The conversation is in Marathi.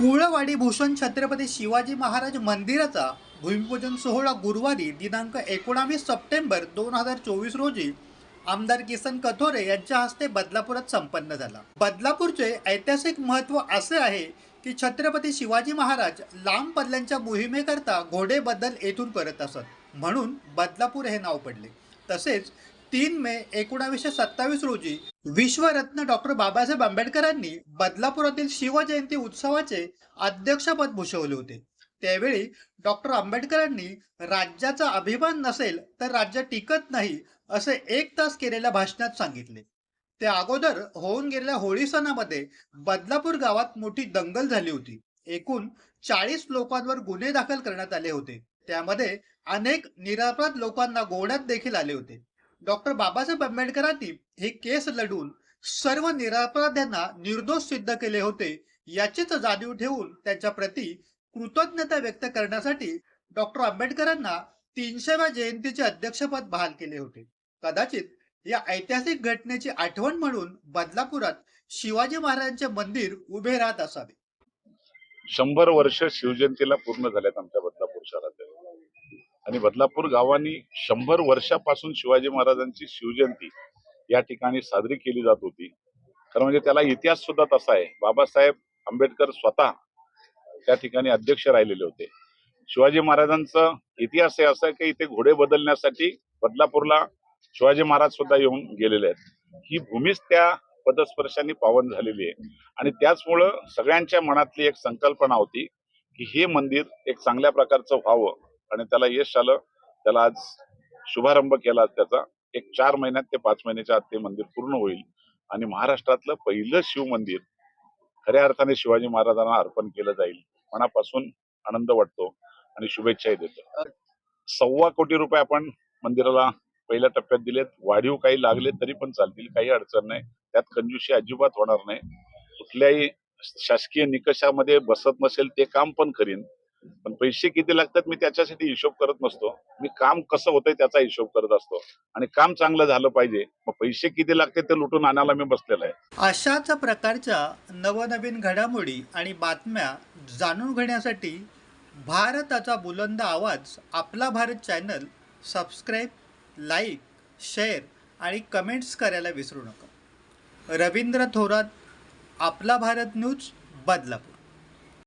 कुळवाडी भूषण छत्रपती शिवाजी महाराज मंदिराचा भूमिपूजन सोहळा गुरुवारी दिनांक एकोणावीस सप्टेंबर दोन हजार चोवीस रोजी आमदार किसन कथोरे यांच्या हस्ते बदलापुरात संपन्न झाला. बदलापूरचे ऐतिहासिक महत्त्व असे आहे की छत्रपती शिवाजी महाराज लांब पल्ल्यांच्या मोहिमेकरता घोडे बदल येथून करत असत. म्हणून बदलापूर हे नाव पडले. तसेच तीन मे एकोणावीसशे सत्तावीस रोजी विश्वरत्न डॉक्टर बाबासाहेब आंबेडकरांनी बदलापुरातील शिवजयंती उत्सवाचे अध्यक्षपद भूषवले होते. त्यावेळी डॉक्टर आंबेडकरांनी राज्याचा अभिमान नसेल तर राज्य टिकत नाही असे एक तास केलेल्या भाषणात सांगितले. त्या अगोदर होऊन गेलेल्या होळी सणामध्ये बदलापूर गावात मोठी दंगल झाली होती. एकूण चाळीस लोकांवर गुन्हे दाखल करण्यात आले होते. त्यामध्ये अनेक निरापराध लोकांना गोवण्यात देखील आले होते. डॉक्टर बाबासाहेब आंबेडकरांनी हे केस लढून सर्व निरापराध्यांना निर्दोष सिद्ध केले होते याचीच जाणीव ठेवून त्यांच्या प्रती कृतज्ञता व्यक्त करण्यासाठी डॉक्टर आंबेडकरांना तीनशेव्या जयंतीचे अध्यक्षपद बहाल केले होते. कदाचित या ऐतिहासिक घटनेची आठवण म्हणून बदलापुरात शिवाजी महाराजांचे मंदिर उभे राहत असावे. शंभर वर्ष शिवजयंतीला पूर्ण झाल्यात आमच्या बदलापूर शहरात. आणि बदलापूर गावांनी शंभर वर्षापासून शिवाजी महाराजांची शिवजयंती या ठिकाणी साजरी केली जात होती. खरं म्हणजे त्याला इतिहास सुद्धा तसा आहे. बाबासाहेब आंबेडकर स्वतः त्या ठिकाणी अध्यक्ष राहिलेले होते. शिवाजी महाराजांचा इतिहास हे असा की इथे घोडे बदलण्यासाठी बदलापूरला शिवाजी महाराज सुद्धा येऊन गेलेले आहेत. ही भूमीच त्या पदस्पर्शाने पावन झालेली आहे. आणि त्याचमुळं सगळ्यांच्या मनातली एक संकल्पना होती की हे मंदिर एक चांगल्या प्रकारचं व्हावं. आणि त्याला यश आलं. त्याला आज शुभारंभ केला त्याचा. एक चार महिन्यात ते पाच महिन्याच्या आत ते मंदिर पूर्ण होईल. आणि महाराष्ट्रातलं पहिलं शिव मंदिर खऱ्या अर्थाने शिवाजी महाराजांना अर्पण केलं जाईल मनापासून आनंद वाटतो आणि शुभेच्छाही देतो. सव्वा कोटी रुपये आपण मंदिराला पहिल्या टप्प्यात दिलेत. वाढीव काही लागले तरी पण चालतील काही अडचण नाही. त्यात कंजूशी अजिबात होणार नाही. कुठल्याही शासकीय निकषामध्ये बसत नसेल ते काम पण करीन. पण पैसे किती लागतात मी त्याच्यासाठी हिशोब करत नसतो. मी काम कसं होतंय त्याचा हिशोब करत असतो. आणि काम चांगलं झालं पाहिजे मग पैसे किती लागते ते लुटून आणायला मी बसलेला आहे. अशाच प्रकारच्या नवनवीन घडामोडी आणि बातम्या जाणून घेण्यासाठी भारताचा बुलंद आवाज आपला Bharat channel subscribe like share आणि कमेंट्स करायला विसरू नका. रवींद्र थोरात आपला भारत न्यूज बदलापूर.